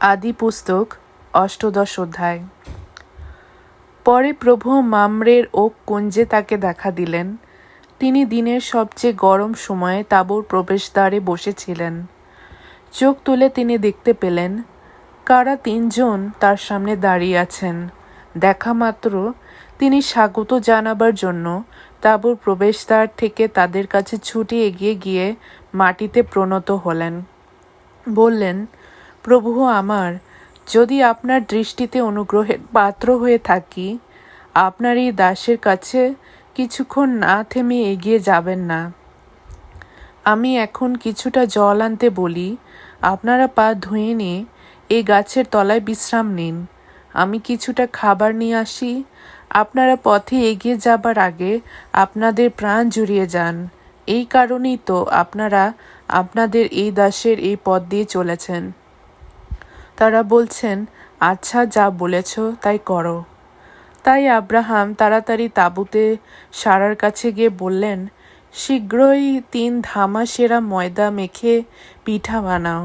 আদি পুস্তক, অষ্টদশ অধ্যায়। পরে প্রভু মামরের ওক কুঞ্জে তাকে দেখা দিলেন। তিনি দিনের সবচেয়ে গরম সময়ে তাঁবুর প্রবেশদ্বারে বসেছিলেন। চোখ তুলে তিনি দেখতে পেলেন, কারা তিনজন তার সামনে দাঁড়িয়ে আছেন। দেখা মাত্র তিনি স্বাগত জানাবার জন্য তাঁবুর প্রবেশদ্বার থেকে তাদের কাছে ছুটে এগিয়ে গিয়ে মাটিতে প্রণত হলেন। বললেন প্রভু আমার, যদি আপনার দৃষ্টিতে অনুগ্রহের পাত্র হয়ে থাকি, আপনার এই দাসের কাছে কিছুক্ষণ না থেমে এগিয়ে যাবেন না। আমি এখন কিছুটা জল আনতে বলি, আপনারা পা ধুয়ে নিয়ে এই গাছের তলায় বিশ্রাম নিন। আমি কিছুটা খাবার নিয়ে আসি, আপনারা পথে এগিয়ে যাবার আগে আপনাদের প্রাণ জুড়িয়ে যান। এই কারণেই তো আপনারা আপনাদের এই দাসের এই পথ দিয়ে চলেছেন। তারা বলছেন আচ্ছা যা বলেছ তাই করো। তাই আব্রাহাম তাড়াতাড়ি তাঁবুতে সারার কাছে গিয়ে বললেন, শীঘ্রই তিন ধামা সেরা ময়দা মেখে পিঠা বানাও।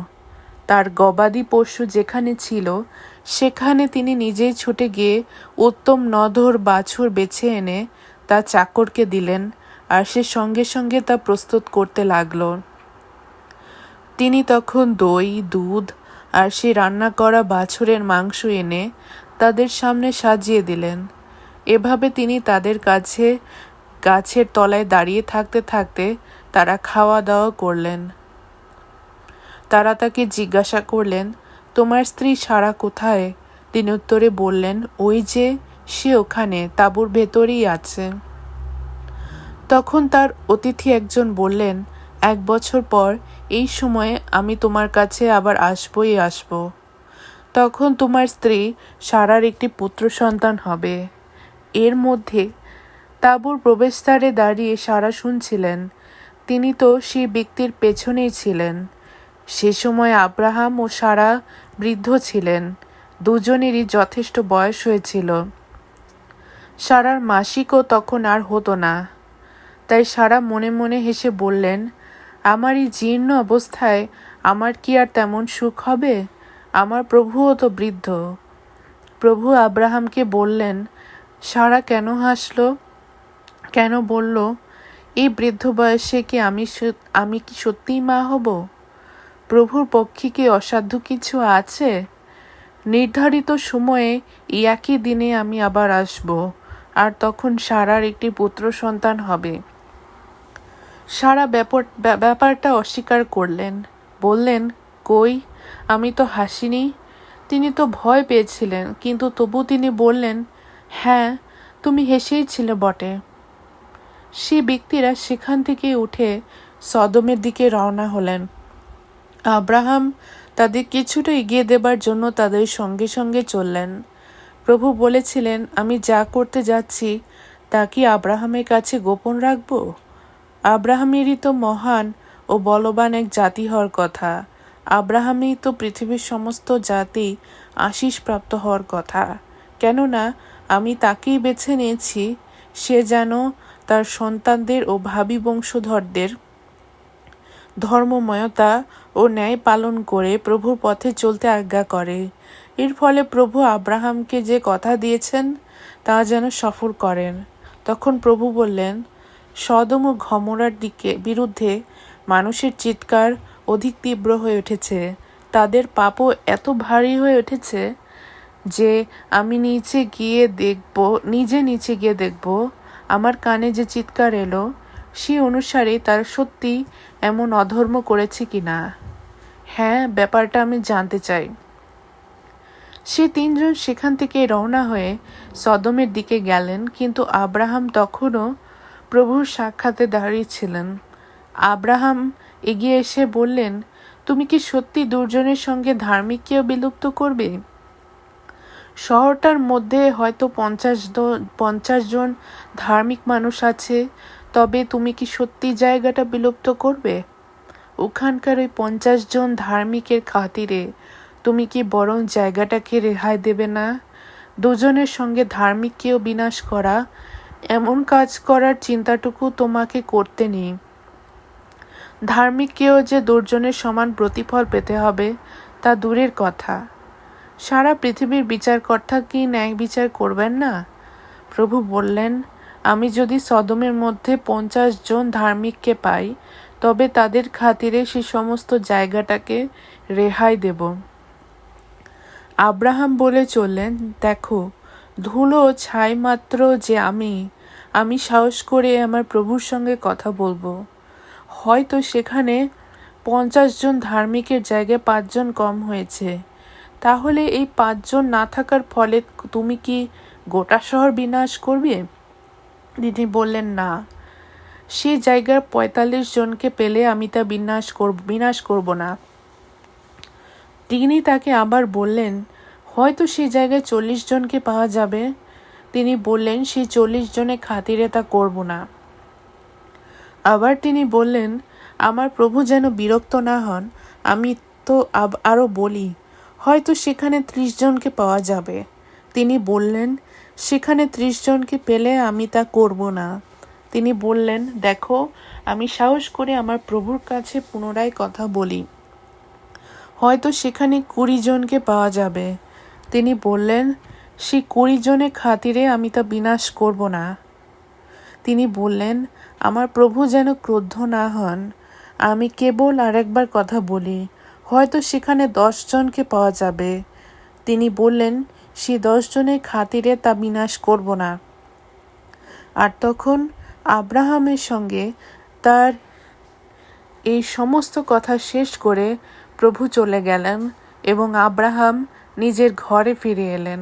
তার গবাদি পশু যেখানে ছিল, সেখানে তিনি নিজেই ছুটে গিয়ে উত্তম নধর বাছুর বেছে এনে তা চাকরকে দিলেন আর সে সঙ্গে সঙ্গে তা প্রস্তুত করতে লাগল। তিনি তখন দই, দুধ আর সেই রান্না করা বাছুরের মাংস এনে তাদের সামনে সাজিয়ে দিলেন। এভাবে তিনি তাদের কাছে, গাছের তলায় দাঁড়িয়ে থাকতে থাকতে তারা খাওয়া দাওয়া করলেন। তারা তাকে জিজ্ঞাসা করলেন, তোমার স্ত্রী সারা কোথায়? তিনি উত্তরে বললেন, ওই যে, সে ওখানে, তাঁবুর ভেতরেই আছে। তখন তার অতিথি একজন বললেন এক বছর পর এই সময়ে আমি তোমার কাছে আবার আসবই আসব। তখন তোমার স্ত্রী সারার একটি পুত্র সন্তান হবে। এর মধ্যে তাঁবুর প্রবেশদ্বারে দাঁড়িয়ে সারা শুনছিলেন। তিনি তো সেই ব্যক্তির পেছনেই ছিলেন। সে সময় আব্রাহাম ও সারা বৃদ্ধ ছিলেন। দুজনেরই যথেষ্ট বয়স হয়েছিল। সারার মাসিকও তখন আর হতো না। তাই সারা মনে মনে হেসে বললেন আমার এই জীর্ণ অবস্থায় আমার কি আর তেমন সুখ হবে? আমার প্রভুও তো বৃদ্ধ। প্রভু আব্রাহামকে বললেন, সারা কেন হাসল? কেন বলল, এই বৃদ্ধ বয়সে কি আমি আমি কি সত্যিই মা হব? প্রভুর পক্ষে কি অসাধ্য কিছু আছে? নির্ধারিত সময়ে একই দিনে আমি আবার আসব, আর তখন সারার একটি পুত্র সন্তান হবে। সারা ব্যাপার ব্যাপারটা অস্বীকার করলেন। বললেন, কই, আমি তো হাসিনি। তিনি তো ভয় পেয়েছিলেন, কিন্তু তবু তিনি বললেন হ্যাঁ তুমি হেসেই ছিলে বটে। সে ব্যক্তিরা সেখান থেকে উঠে সদমের দিকে রওনা হলেন। আব্রাহাম তাদের কিছুটা এগিয়ে দেবার জন্য তাদের সঙ্গে সঙ্গে চললেন। প্রভু বলেছিলেন, আমি যা করতে যাচ্ছি, তা কি আব্রাহামের কাছে গোপন রাখব? আব্রাহামেরই তো মহান ও বলবান এক জাতি হওয়ার কথা। আব্রাহামই তো পৃথিবীর সমস্ত জাতি আশিস প্রাপ্ত হওয়ার কথা। কেননা, আমি তাকেই বেছে নিয়েছি, সে যেন তার সন্তানদের ও ভাবি বংশধরদের ধর্মময়তা ও ন্যায় পালন করে প্রভুর পথে চলতে আজ্ঞা করে। এর ফলে প্রভু আব্রাহামকে যে কথা দিয়েছেন, তা যেন সফর করেন। তখন প্রভু বললেন সদম ও ঘমরার দিকে বিরুদ্ধে মানুষের চিৎকার অধিক তীব্র হয়ে উঠেছে। তাদের পাপও এত ভারী হয়ে উঠেছে যে আমি নিচে গিয়ে দেখব, নিজে নিচে গিয়ে দেখব। আমার কানে যে চিৎকার এলো, সে অনুসারে তার সত্যি এমন অধর্ম করেছে কি না হ্যাঁ ব্যাপারটা আমি জানতে চাই। সে তিনজন সেখান থেকে রওনা হয়ে সদমের দিকে গেলেন, কিন্তু আব্রাহাম তখনও প্রভুর সাক্ষাতে দাঁড়িয়েছিলেন আব্রাহাম এগিয়ে এসে বললেন, তুমি কি সত্যি দুর্জনের সঙ্গে ধার্মিককেও বিলুপ্ত করবে? শহরটার মধ্যে হয়তো পঞ্চাশ পঞ্চাশ জন ধার্মিক মানুষ আছে, তবে তুমি কি সত্যি জায়গাটা বিলুপ্ত করবে? ওখানকার ওই পঞ্চাশ জন ধার্মিকের খাতিরে তুমি কি বরং জায়গাটাকে রেহাই দেবে না? দুজনের সঙ্গে ধার্মিককেও বিনাশ করা এমন কাজ করার চিন্তাটুকু তোমাকে করতে নেই। ধার্মিককেও যে দুর্জনের সমান প্রতিফল পেতে হবে, তা দূরের কথা। সারা পৃথিবীর বিচারকর্তা কি ন্যায় বিচার করবেন না? প্রভু বললেন, আমি যদি সদমের মধ্যে পঞ্চাশ জন ধার্মিককে পাই, তবে তাদের খাতিরে সে সমস্ত জায়গাটাকে রেহাই দেব। আব্রাহাম বলে চললেন, দেখো ধুলো ছাই মাত্র যে আমি আমি সাহস করে আমার প্রভুর সঙ্গে কথা বলব। হয়তো সেখানে পঞ্চাশ জন ধার্মিকের জায়গায় পাঁচজন কম হয়েছে। তাহলে এই পাঁচজন না থাকার ফলে তুমি কি গোটা শহর বিনাশ করবে? তিনি বললেন, না। সে জায়গার পঁয়তাল্লিশ জনকে পেলে আমি তা বিনাশ করব বিনাশ করব না। তিনি তাকে আবার বললেন হয়তো সে জায়গায় চল্লিশ জনকে পাওয়া যাবে। তিনি বললেন, সেই চল্লিশ জনের খাতিরে তা করব না। আবার তিনি বললেন, আমার প্রভু যেন বিরক্ত না হন, আমি তো আরও বলি, হয়তো সেখানে ত্রিশ জনকে পাওয়া যাবে। তিনি বললেন, সেখানে ত্রিশ জনকে পেলে আমি তা করব না। তিনি বললেন, দেখো, আমি সাহস করে আমার প্রভুর কাছে পুনরায় কথা বলি। হয়তো সেখানে কুড়ি জনকে পাওয়া যাবে। তিনি বললেন সেই কুড়ি জনের খাতিরে আমি তা বিনাশ করব না। তিনি বললেন, আমার প্রভু যেন ক্রোধ না হন। আমি কেবল আরেকবার কথা বলি, হয়তো সেখানে দশ জনকে পাওয়া যাবে। তিনি বললেন, সে দশজনের খাতিরে তা বিনাশ করব না। আর তখন আব্রাহামের সঙ্গে তার এই সমস্ত কথা শেষ করে প্রভু চলে গেলেন এবং আব্রাহাম নিজের ঘরে ফিরে এলেন।